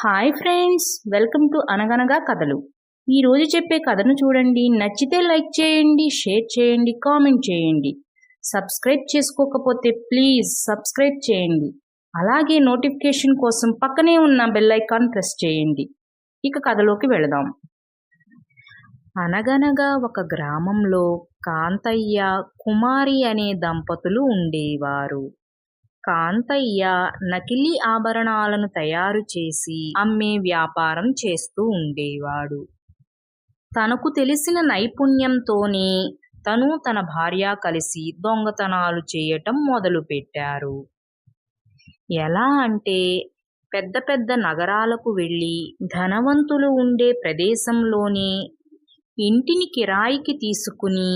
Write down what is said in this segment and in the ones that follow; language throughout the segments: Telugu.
హాయ్ ఫ్రెండ్స్ వెల్కమ్ టు అనగనగా కథలు ఈరోజు చెప్పే కథను చూడండి. నచ్చితే లైక్ చేయండి షేర్ చేయండి కామెంట్ చేయండి. సబ్స్క్రైబ్ చేసుకోకపోతే ప్లీజ్ సబ్స్క్రైబ్ చేయండి. అలాగే నోటిఫికేషన్ కోసం పక్కనే ఉన్న బెల్ ఐకాన్ ప్రెస్ చేయండి. ఇక కథలోకి వెళదాం. అనగనగా ఒక గ్రామంలో కాంతయ్య కుమారి అనే దంపతులు ఉండేవారు. కాంతయ్య నకిలీ ఆభరణాలను తయారు చేసి అమ్మే వ్యాపారం చేస్తూ ఉండేవాడు. తనకు తెలిసిన నైపుణ్యంతోనే తను తన భార్య కలిసి దొంగతనాలు చేయటం మొదలుపెట్టారు. ఎలా అంటే పెద్ద పెద్ద నగరాలకు వెళ్ళి ధనవంతులు ఉండే ప్రదేశంలోనే ఇంటిని కిరాయికి తీసుకుని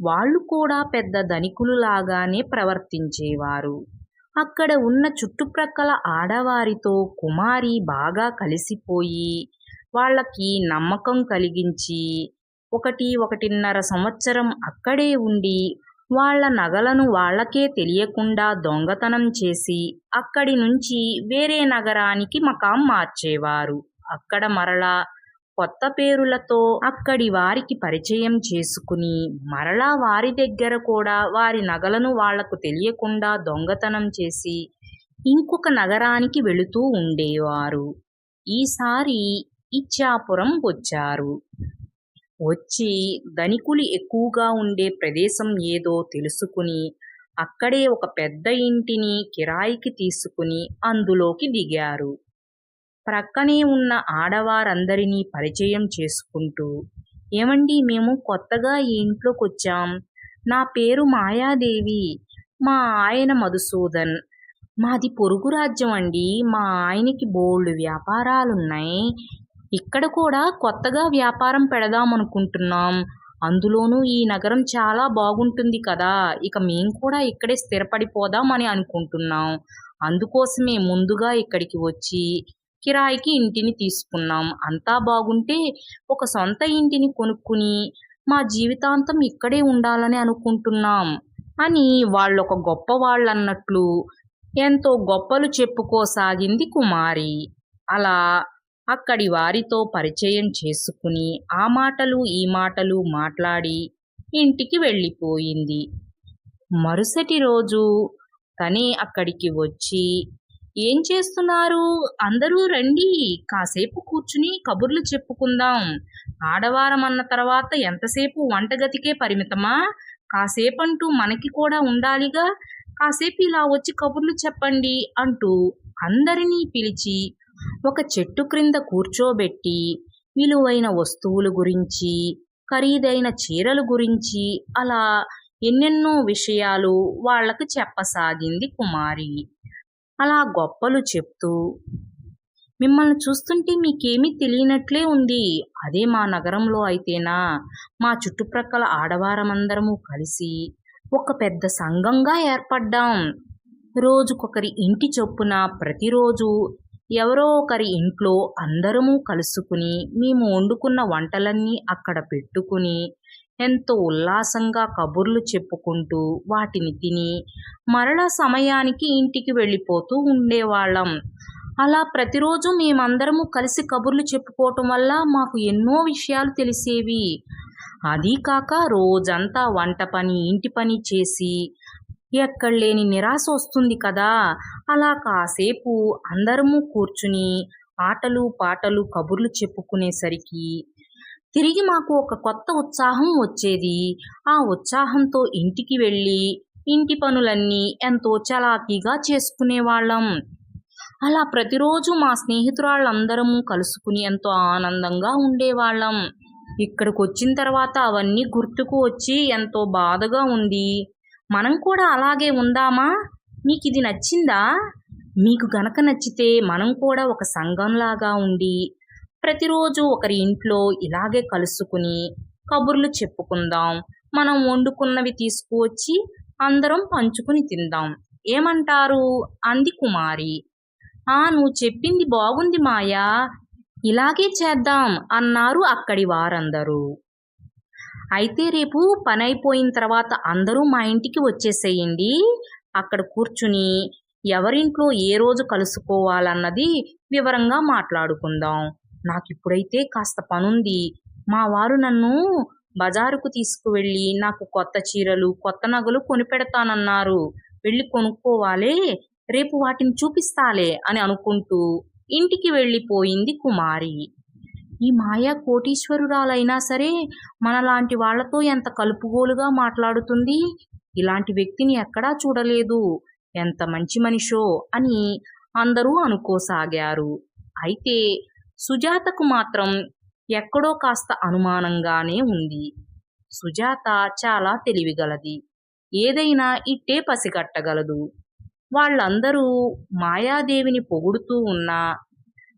వాళ్ళు కూడా పెద్ద ధనికులు లాగానే ప్రవర్తించేవారు. అక్కడ ఉన్న చుట్టుప్రక్కల ఆడవారితో కుమారి బాగా కలిసిపోయి వాళ్ళకి నమ్మకం కలిగించి ఒకటి ఒకటిన్నర సంవత్సరం అక్కడే ఉండి వాళ్ళ నగలను వాళ్ళకే తెలియకుండా దొంగతనం చేసి అక్కడి నుంచి వేరే నగరానికి మకాం మార్చేవారు. అక్కడ మరలా కొత్త పేరులతో అక్కడి వారికి పరిచయం చేసుకుని మరలా వారి దగ్గర కూడా వారి నగలను వాళ్ళకు తెలియకుండా దొంగతనం చేసి ఇంకొక నగరానికి వెళుతూ ఉండేవారు. ఈసారి ఇచ్చాపురం వచ్చారు. వచ్చి ధనికులు ఎక్కువగా ఉండే ప్రదేశం ఏదో తెలుసుకుని అక్కడే ఒక పెద్ద ఇంటిని కిరాయికి తీసుకుని అందులోకి దిగారు. ప్రక్కనే ఉన్న ఆడవారందరినీ పరిచయం చేసుకుంటూ ఏమండి మేము కొత్తగా ఈ ఇంట్లోకి వచ్చాం నా పేరు మాయాదేవి. మా ఆయన మధుసూదన్. మాది పొరుగు రాజ్యం అండి మా ఆయనకి బోల్డ్ వ్యాపారాలున్నాయి. ఇక్కడ కూడా కొత్తగా వ్యాపారం పెడదామనుకుంటున్నాం. అందులోనూ ఈ నగరం చాలా బాగుంటుంది కదా. ఇక మేము కూడా ఇక్కడే స్థిరపడిపోదాం అని అనుకుంటున్నాం. అందుకోసమే ముందుగా ఇక్కడికి వచ్చి కిరాయికి ఇంటిని తీసుకున్నాం. అంతా బాగుంటే ఒక సొంత ఇంటిని కొనుక్కుని మా జీవితాంతం ఇక్కడే ఉండాలని అనుకుంటున్నాం అని వాళ్ళొక గొప్ప వాళ్ళన్నట్లు ఎంతో గొప్పలు చెప్పుకోసాగింది కుమారి. అలా అక్కడి వారితో పరిచయం చేసుకుని ఆ మాటలు ఈ మాటలు మాట్లాడి ఇంటికి వెళ్ళిపోయింది. మరుసటి రోజు తనే అక్కడికి వచ్చి ఏం చేస్తున్నారు? అందరూ రండి. కాసేపు కూర్చుని కబుర్లు చెప్పుకుందాం. ఆడవారం అన్న తర్వాత ఎంతసేపు వంటగతికే పరిమితమా? కాసేపంటూ మనకి కూడా ఉండాలిగా. కాసేపు ఇలా వచ్చి కబుర్లు చెప్పండి అంటూ అందరినీ పిలిచి ఒక చెట్టు క్రింద కూర్చోబెట్టి విలువైన వస్తువుల గురించి ఖరీదైన చీరల గురించి అలా ఎన్నెన్నో విషయాలు వాళ్ళకు చెప్పసాగింది కుమారి. అలా గొప్పలు చెప్తూ మిమ్మల్ని చూస్తుంటే మీకేమీ తెలియనట్లే ఉంది. అదే మా నగరంలో అయితేనా? మా చుట్టుప్రక్కల ఆడవారమందరము కలిసి ఒక పెద్ద సంఘంగా ఏర్పడ్డాం. రోజుకొకరి ఇంటి చొప్పున ప్రతిరోజు ఎవరో ఒకరి ఇంట్లో అందరము కలుసుకుని మేము వండుకున్న వంటలన్నీ అక్కడ పెట్టుకుని ఎంతో ఉల్లాసంగా కబుర్లు చెప్పుకుంటూ వాటిని తిని మరలా సమయానికి ఇంటికి వెళ్ళిపోతూ ఉండేవాళ్ళం. అలా ప్రతిరోజు మేమందరము కలిసి కబుర్లు చెప్పుకోవటం వల్ల మాకు ఎన్నో విషయాలు తెలిసేవి. అదీ కాక రోజంతా వంట పని ఇంటి పని చేసి ఎక్కడ లేని నిరాశ వస్తుంది కదా! అలా కాసేపు అందరము కూర్చుని ఆటలు పాటలు కబుర్లు చెప్పుకునేసరికి తిరిగి మాకు ఒక కొత్త ఉత్సాహం వచ్చేది. ఆ ఉత్సాహంతో ఇంటికి వెళ్ళి ఇంటి పనులన్నీ ఎంతో చలాకీగా చేసుకునేవాళ్ళం. అలా ప్రతిరోజు మా స్నేహితురాళ్ళందరము కలుసుకుని ఎంతో ఆనందంగా ఉండేవాళ్ళం. ఇక్కడికి వచ్చిన తర్వాత అవన్నీ గుర్తుకు వచ్చి ఎంతో బాధగా ఉంది. మనం కూడా అలాగే ఉందామా? మీకు ఇది నచ్చిందా? మీకు గనక నచ్చితే మనం కూడా ఒక సంఘంలాగా ఉండి ప్రతిరోజు ఒకరి ఇంట్లో ఇలాగే కలుసుకుని కబుర్లు చెప్పుకుందాం. మనం వండుకున్నవి తీసుకువచ్చి అందరం పంచుకుని తిందాం. ఏమంటారు? అంది కుమారి. ఆ నువ్వు చెప్పింది బాగుంది మాయా. ఇలాగే చేద్దాం అన్నారు అక్కడి వారందరూ. అయితే రేపు పని అయిపోయిన తర్వాత అందరూ మా ఇంటికి వచ్చేసేయండి. అక్కడ కూర్చుని ఎవరింట్లో ఏ రోజు కలుసుకోవాలన్నది వివరంగా మాట్లాడుకుందాం. నాకు ఇప్పుడైతే కాస్త పనుంది. మా వారు నన్ను బజారుకు తీసుకువెళ్ళి నాకు కొత్త చీరలు కొత్త నగలు కొనిపెడతానన్నారు. వెళ్ళి కొనుక్కోవాలే రేపు వాటిని చూపిస్తాలే అని అనుకుంటూ ఇంటికి వెళ్ళిపోయింది కుమారి. ఈ మాయా కోటీశ్వరురాలైనా సరే మనలాంటి వాళ్ళతో ఎంత కలుపుగోలుగా మాట్లాడుతుంది? ఇలాంటి వ్యక్తిని ఎక్కడా చూడలేదు. ఎంత మంచి మనిషో అని అందరూ అనుకోసాగారు. అయితే సుజాతకు మాత్రం ఎక్కడో కాస్త అనుమానంగానే ఉంది. సుజాత చాలా తెలివిగలది. ఏదైనా ఇట్టే పసిగట్టగలదు. వాళ్ళందరూ మాయాదేవిని పొగుడుతూ ఉన్నా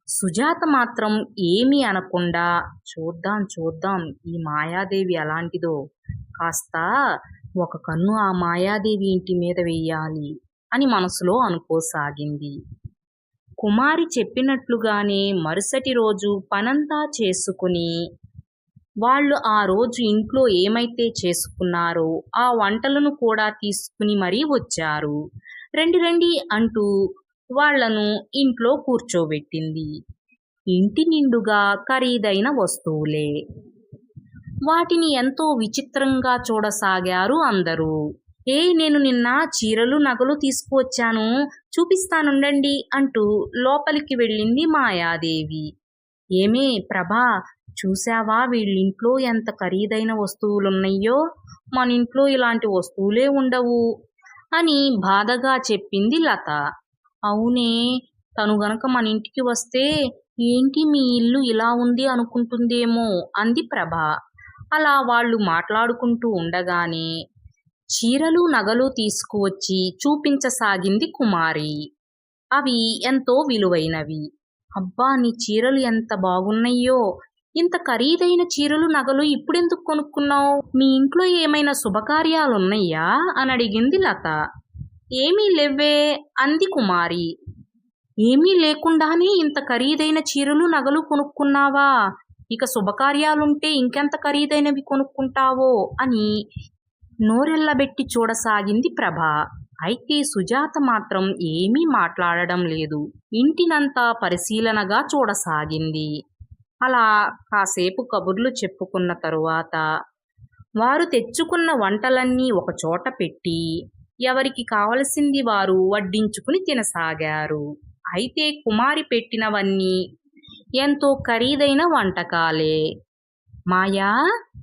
సుజాత మాత్రం ఏమీ అనకుండా చూద్దాం చూద్దాం ఈ మాయాదేవి ఎలాంటిదో? కాస్త ఒక కన్ను ఆ మాయాదేవి ఇంటి మీద వెయ్యాలి అని మనసులో అనుకోసాగింది. కుమారి చెప్పినట్లుగానే మరుసటి రోజు పనంతా చేసుకుని వాళ్ళు ఆ రోజు ఇంట్లో ఏమైతే చేసుకున్నారో ఆ వంటలను కూడా తీసుకుని మరీ వచ్చారు. రండి రండి అంటూ వాళ్ళను ఇంట్లో కూర్చోబెట్టింది. ఇంటి నిండుగా ఖరీదైన వస్తువులే. వాటిని ఎంతో విచిత్రంగా చూడసాగారు అందరూ. ఏయ్ నేను నిన్న చీరలు నగలు తీసుకువచ్చాను. చూపిస్తానుండండి అంటూ లోపలికి వెళ్ళింది మాయాదేవి. ఏమే ప్రభా చూశావా వీళ్ళింట్లో ఎంత ఖరీదైన వస్తువులున్నాయో? మన ఇంట్లో ఇలాంటి వస్తువులే ఉండవు అని బాధగా చెప్పింది లత. అవునే తను గనక మన ఇంటికి వస్తే ఏంటి మీ ఇల్లు ఇలా ఉంది అనుకుంటుందేమో అంది ప్రభ. అలా వాళ్ళు మాట్లాడుకుంటూ ఉండగానే చీరలు నగలు తీసుకువచ్చి చూపించసాగింది కుమారి. అవి ఎంతో విలువైనవి. అబ్బా నీ చీరలు ఎంత బాగున్నాయో! ఇంత ఖరీదైన చీరలు నగలు ఇప్పుడెందుకు కొనుక్కున్నావు? మీ ఇంట్లో ఏమైనా శుభకార్యాలున్నాయా? అని అడిగింది లత. ఏమీ లేవే అంది కుమారి. ఏమీ లేకుండానే ఇంత ఖరీదైన చీరలు నగలు కొనుక్కున్నావా? ఇక శుభకార్యాలుంటే ఇంకెంత ఖరీదైనవి కొనుక్కుంటావో? అని నోరెల్లబెట్టి చూడసాగింది ప్రభ. అయితే సుజాత మాత్రం ఏమీ మాట్లాడడం లేదు. ఇంటినంతా పరిశీలనగా చూడసాగింది. అలా కాసేపు కబుర్లు చెప్పుకున్న తరువాత వారు తెచ్చుకున్న వంటలన్నీ ఒకచోట పెట్టి ఎవరికి కావలసింది వారు వడ్డించుకుని తినసాగారు. అయితే కుమారి పెట్టినవన్నీ ఎంతో ఖరీదైన వంటకాలే. మాయా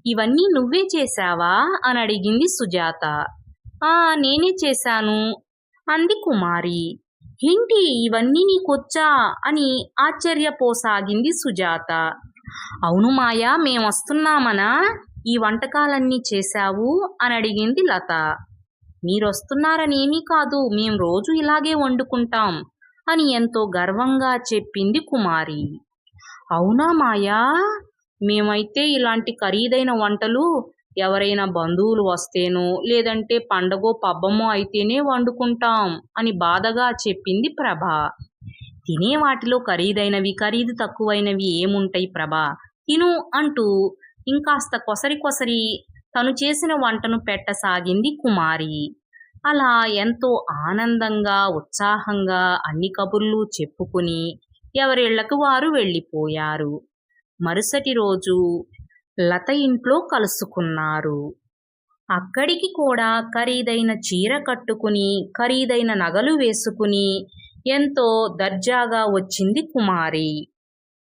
ఇవన్నీ నువ్వే చేశావా? అని అడిగింది సుజాత. ఆ నేనే చేశాను. అంది కుమారి. ఏంటి ఇవన్నీ నీకొచ్చా? అని ఆశ్చర్యపోసాగింది సుజాత. అవును మాయా మేమొస్తున్నామనా ఈ వంటకాలన్నీ చేశావు? అని అడిగింది లత. మీరొస్తున్నారనేమీ కాదు మేం రోజు ఇలాగే వండుకుంటాం అని ఎంతో గర్వంగా చెప్పింది కుమారి. అవునా మాయా? మేమైతే ఇలాంటి ఖరీదైన వంటలు ఎవరైనా బంధువులు వస్తేనో లేదంటే పండగో పబ్బమో అయితేనే వండుకుంటాం అని బాధగా చెప్పింది ప్రభ. తినే వాటిలో ఖరీదైనవి ఖరీదు తక్కువైనవి ఏముంటాయి ప్రభా? తిను అంటూ ఇంకాస్త కొసరి కొసరి తను చేసిన వంటను పెట్టసాగింది కుమారి. అలా ఎంతో ఆనందంగా ఉత్సాహంగా అన్ని కబుర్లు చెప్పుకుని ఎవరిళ్ళకు వారు వెళ్ళిపోయారు. మరుసటి రోజు లత ఇంట్లో కలుసుకున్నారు. అక్కడికి కూడా ఖరీదైన చీర కట్టుకుని ఖరీదైన నగలు వేసుకుని ఎంతో దర్జాగా వచ్చింది కుమారి.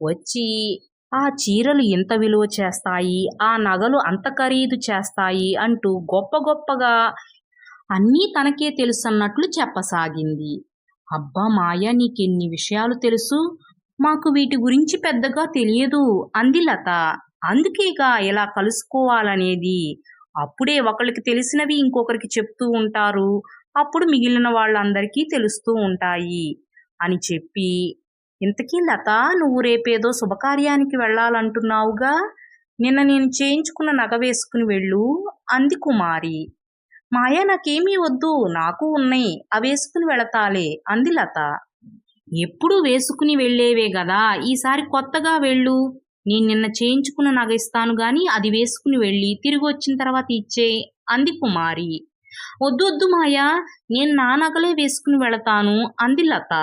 వచ్చి ఆ చీరలు ఎంత విలువ చేస్తాయి? ఆ నగలు అంత ఖరీదు చేస్తాయి? అంటూ గొప్ప గొప్పగా అన్నీ తనకే తెలుసన్నట్లు చెప్పసాగింది. అబ్బా మాయా నీకెన్ని విషయాలు తెలుసు? మాకు వీటి గురించి పెద్దగా తెలియదు అంది లత. అందుకేగా ఇలా కలుసుకోవాలనేది. అప్పుడే ఒకరికి తెలిసినవి ఇంకొకరికి చెప్తూ ఉంటారు. అప్పుడు మిగిలిన వాళ్ళందరికీ తెలుస్తూ ఉంటాయి అని చెప్పి ఇంతకీ లత నువ్వు రేపేదో శుభకార్యానికి వెళ్ళాలంటున్నావుగా? నిన్న నేను చేయించుకున్న నగ వేసుకుని వెళ్ళు అంది కుమారి. మాయా నాకేమీ వద్దు. నాకు ఉన్నాయి. అవేసుకుని వెళతాలే అంది లత. ఎప్పుడు వేసుకుని వెళ్ళేవే గదా. ఈసారి కొత్తగా వెళ్ళు. నేను నిన్న చేయించుకున్న నగ ఇస్తాను గాని అది వేసుకుని వెళ్ళి తిరిగి వచ్చిన తర్వాత ఇచ్చే. అంది కుమారి. వద్దు వద్దు మాయా. నేను నా నగలే వేసుకుని వెళతాను అంది లత.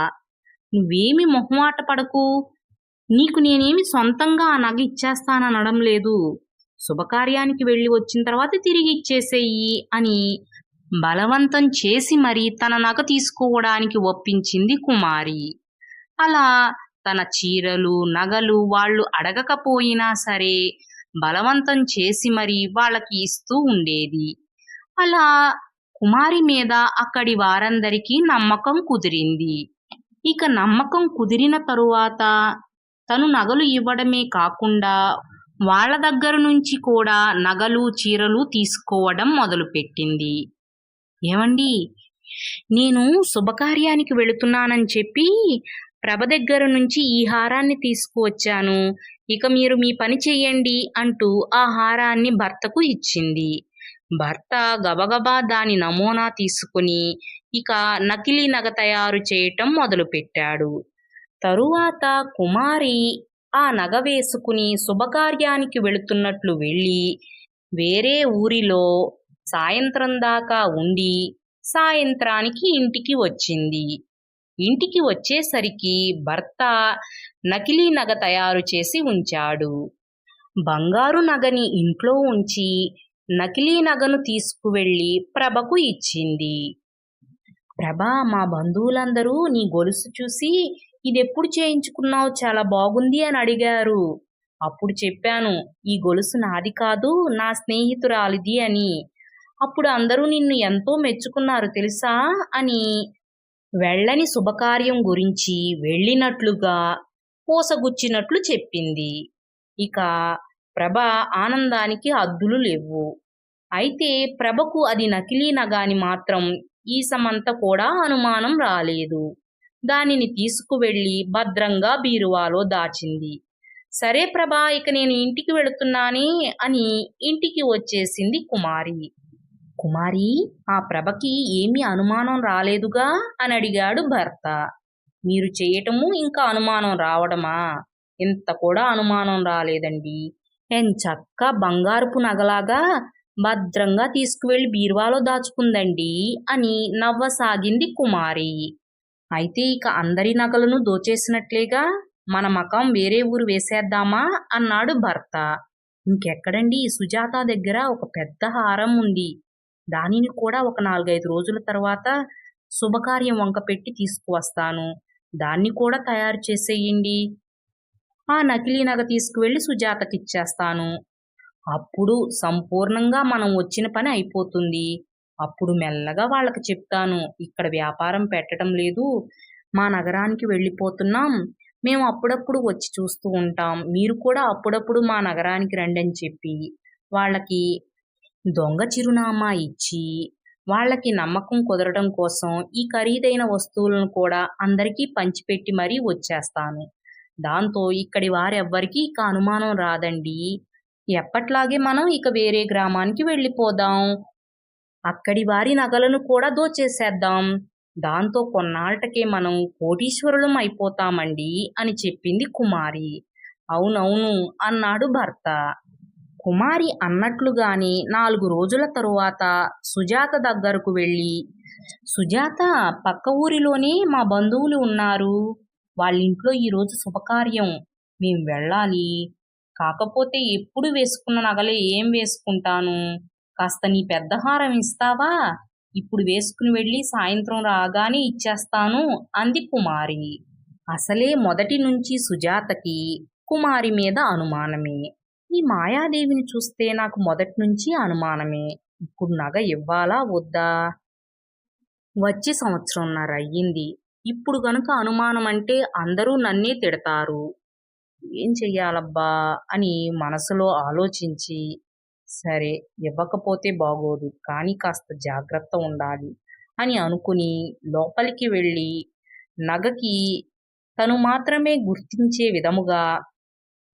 నువ్వేమి మొహమాట పడకు. నీకు నేనేమి సొంతంగా ఆ నగ ఇచ్చేస్తాననడం లేదు. శుభకార్యానికి వెళ్ళి వచ్చిన తర్వాత తిరిగి ఇచ్చేసేయి అని బలవంతం చేసి మరీ తన నగ తీసుకోవడానికి ఒప్పించింది కుమారి. అలా తన చీరలు నగలు వాళ్ళు అడగకపోయినా సరే బలవంతం చేసి మరి వాళ్ళకి ఇస్తూ ఉండేది. అలా కుమారి మీద అక్కడి వారందరికీ నమ్మకం కుదిరింది. ఇక నమ్మకం కుదిరిన తరువాత తను నగలు ఇవ్వడమే కాకుండా వాళ్ళ దగ్గర నుంచి కూడా నగలు చీరలు తీసుకోవడం మొదలుపెట్టింది. ఏమండి? నేను శుభకార్యానికి వెళుతున్నానని చెప్పి ప్రభ దగ్గర నుంచి ఈ హారాన్ని తీసుకువచ్చాను. ఇక మీరు మీ పని చెయ్యండి అంటూ ఆ హారాన్ని భర్తకు ఇచ్చింది. భర్త గబగబా దాని నమూనా తీసుకుని ఇక నకిలీ నగ తయారు చేయటం మొదలుపెట్టాడు. తరువాత కుమారి ఆ నగ వేసుకుని శుభకార్యానికి వెళుతున్నట్లు వెళ్ళి వేరే ఊరిలో సాయంత్రం దాకా ఉండి సాయంత్రానికి ఇంటికి వచ్చింది. ఇంటికి వచ్చేసరికి భర్త నకిలీ నగ తయారు చేసి ఉంచాడు. బంగారు నగని ఇంట్లో ఉంచి నకిలీ నగను తీసుకువెళ్ళి ప్రభకు ఇచ్చింది. ప్రభ మా బంధువులందరూ నీ గొలుసు చూసి ఇదెప్పుడు చేయించుకున్నావు? చాలా బాగుంది అని అడిగారు. అప్పుడు చెప్పాను ఈ గొలుసు నాది కాదు నా స్నేహితురాలిది అని. అప్పుడు అందరూ నిన్ను ఎంతో మెచ్చుకున్నారు తెలుసా? అని వెళ్ళని శుభకార్యం గురించి వెళ్ళినట్లుగా పూసగుచ్చినట్లు చెప్పింది. ఇక ప్రభ ఆనందానికి అద్దులు లేవు. అయితే ప్రభకు అది నకిలీ నగాని మాత్రం ఈ సమంత కూడా అనుమానం రాలేదు. దానిని తీసుకువెళ్ళి భద్రంగా బీరువాలో దాచింది. సరే ప్రభా ఇక నేను ఇంటికి వెళుతున్నానే అని ఇంటికి వచ్చేసింది కుమారి. కుమారి ఆ ప్రభకి ఏమీ అనుమానం రాలేదుగా? అని అడిగాడు భర్త. మీరు చేయటము ఇంకా అనుమానం రావడమా? ఇంత కూడా అనుమానం రాలేదండి. ఎంచక్క బంగారుపు నగలాగా భద్రంగా తీసుకువెళ్ళి బీరువాలో దాచుకుందండి? అని నవ్వసాగింది కుమారి. అయితే ఇక అందరి నగలను దోచేసినట్లేగా? మన మకం వేరే ఊరు వేసేద్దామా? అన్నాడు భర్త. ఇంకెక్కడండి? సుజాత దగ్గర ఒక పెద్ద హారం ఉంది. దానిని కూడా ఒక నాలుగైదు రోజుల తర్వాత శుభకార్యం వంక పెట్టి తీసుకువస్తాను. దాన్ని కూడా తయారు చేసేయండి. ఆ నకిలీ నగ తీసుకువెళ్ళి సుజాతకి ఇచ్చేస్తాను అప్పుడు సంపూర్ణంగా మనం వచ్చిన పని అయిపోతుంది. అప్పుడు మెల్లగా వాళ్ళకి చెప్తాను ఇక్కడ వ్యాపారం పెట్టడం లేదు. మా నగరానికి వెళ్ళిపోతున్నాం. మేము అప్పుడప్పుడు వచ్చి చూస్తూ ఉంటాం. మీరు కూడా అప్పుడప్పుడు మా నగరానికి రండి అని చెప్పి వాళ్ళకి దొంగ చిరునామా ఇచ్చి వాళ్ళకి నమ్మకం కుదరడం కోసం ఈ ఖరీదైన వస్తువులను కూడా అందరికీ పంచిపెట్టి మరీ వచ్చేస్తాను. దాంతో ఇక్కడి వారెవ్వరికీ ఇక అనుమానం రాదండి. ఎప్పట్లాగే మనం ఇక వేరే గ్రామానికి వెళ్ళిపోదాం. అక్కడి వారి నగలను కూడా దోచేసేద్దాం. దాంతో కొన్నాళ్ళకే మనం కోటీశ్వరులం అయిపోతామండి అని చెప్పింది కుమారి. అవునవును అన్నాడు భర్త. కుమారి అన్నట్లుగానే నాలుగు రోజుల తరువాత సుజాత దగ్గరకు వెళ్ళి సుజాత పక్క ఊరిలోనే మా బంధువులు ఉన్నారు. వాళ్ళ ఇంట్లో ఈరోజు శుభకార్యం. మేము వెళ్ళాలి. కాకపోతే ఎప్పుడు వేసుకున్న నగలే ఏం వేసుకుంటాను? కాస్త నీ పెద్ద హారం ఇస్తావా? ఇప్పుడు వేసుకుని వెళ్ళి సాయంత్రం రాగానే ఇచ్చేస్తాను అంది కుమారి. అసలే మొదటి నుంచి సుజాతకి కుమారి మీద అనుమానమే. ఈ మాయాదేవిని చూస్తే నాకు మొదటి నుంచి అనుమానమే. ఇప్పుడు నగ ఇవ్వాలా వద్దా? వచ్చి సంవత్సరంన్నర అయ్యింది. ఇప్పుడు గనుక అనుమానం అంటే అందరూ నన్నే తిడతారు. ఏం చెయ్యాలబ్బా? అని మనసులో ఆలోచించి సరే ఇవ్వకపోతే బాగోదు కానీ కాస్త జాగ్రత్త ఉండాలి అని అనుకుని లోపలికి వెళ్ళి నగకి తను మాత్రమే గుర్తించే విధముగా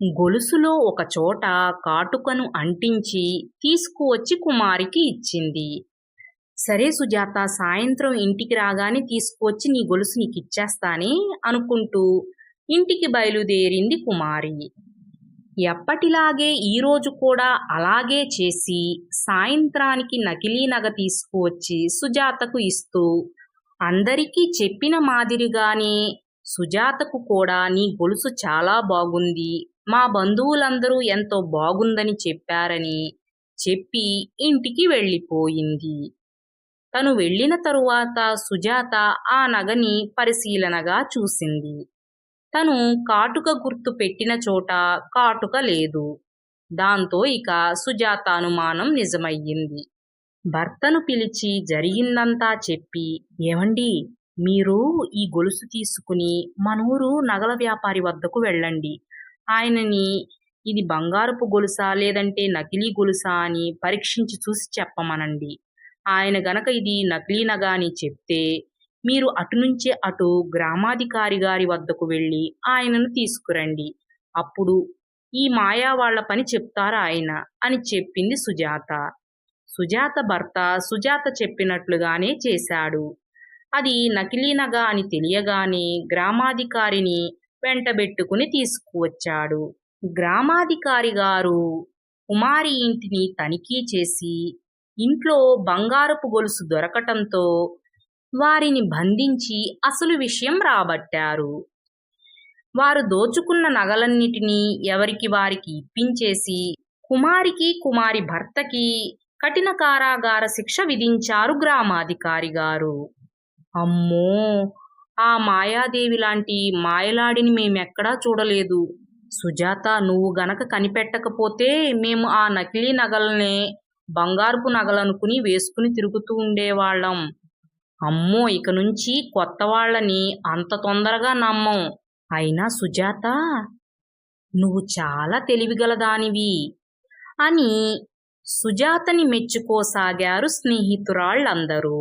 గొలుసులో ఒక చోట కాటుకను అంటించి తీసుకువచ్చి కుమారికి ఇచ్చింది. సరే సుజాత సాయంత్రం ఇంటికి రాగానే తీసుకువచ్చి నీ గొలుసు నీకు ఇచ్చేస్తానే అనుకుంటూ ఇంటికి బయలుదేరింది కుమారి. ఎప్పటిలాగే ఈరోజు కూడా అలాగే చేసి సాయంత్రానికి నకిలీ నగ తీసుకువచ్చి సుజాతకు ఇస్తూ అందరికీ చెప్పిన మాదిరిగానే సుజాతకు కూడా నీ గొలుసు చాలా బాగుంది. మా బంధువులందరూ ఎంతో బాగుందని చెప్పారని చెప్పి ఇంటికి వెళ్ళిపోయింది. తను వెళ్ళిన తరువాత సుజాత ఆ నగని పరిశీలనగా చూసింది. తను కాటుక గుర్తు పెట్టిన చోట కాటుక లేదు. దాంతో ఇక సుజాత అనుమానం నిజమయ్యింది. భర్తను పిలిచి జరిగిందంతా చెప్పి ఏమండి మీరు ఈ గొలుసు తీసుకుని మనూరు నగల వ్యాపారి వద్దకు వెళ్ళండి. ఆయనని ఇది బంగారపు గొలుసా లేదంటే నకిలీ గొలుసా అని పరీక్షించి చూసి చెప్పమనండి. ఆయన గనక ఇది నకిలీ నగ అని చెప్తే మీరు అటు నుంచే అటు గ్రామాధికారి గారి వద్దకు వెళ్ళి ఆయనను తీసుకురండి. అప్పుడు ఈ మాయా వాళ్ళ పని చెప్తారు ఆయన? అని చెప్పింది సుజాత. సుజాత భర్త సుజాత చెప్పినట్లుగానే చేశాడు. అది నకిలీ నగ అని తెలియగానే గ్రామాధికారిని వెంటబెట్టుకుని తీసుకువచ్చాడు. గ్రామాధికారి గారు కుమారి ఇంటిని తనిఖీ చేసి ఇంట్లో బంగారపు గొలుసు దొరకటంతో వారిని బంధించి అసలు విషయం రాబట్టారు. వారు దోచుకున్న నగలన్నిటినీ ఎవరికి వారికి ఇప్పించేసి కుమారికి కుమారి భర్తకి కఠిన కారాగార శిక్ష విధించారు గ్రామాధికారి గారు. అమ్మో! ఆ మాయాదేవి లాంటి మాయలాడిని మేమెక్కడా చూడలేదు. సుజాత నువ్వు గనక కనిపెట్టకపోతే మేము ఆ నకిలీ నగలనే బంగారపు నగలనుకుని వేసుకుని తిరుగుతూ ఉండేవాళ్ళం. అమ్మో! ఇక నుంచి కొత్త వాళ్ళని అంత తొందరగా నమ్మం. అయినా సుజాత నువ్వు చాలా తెలివిగలదానివి అని సుజాతని మెచ్చుకోసాగారు స్నేహితురాళ్ళందరూ.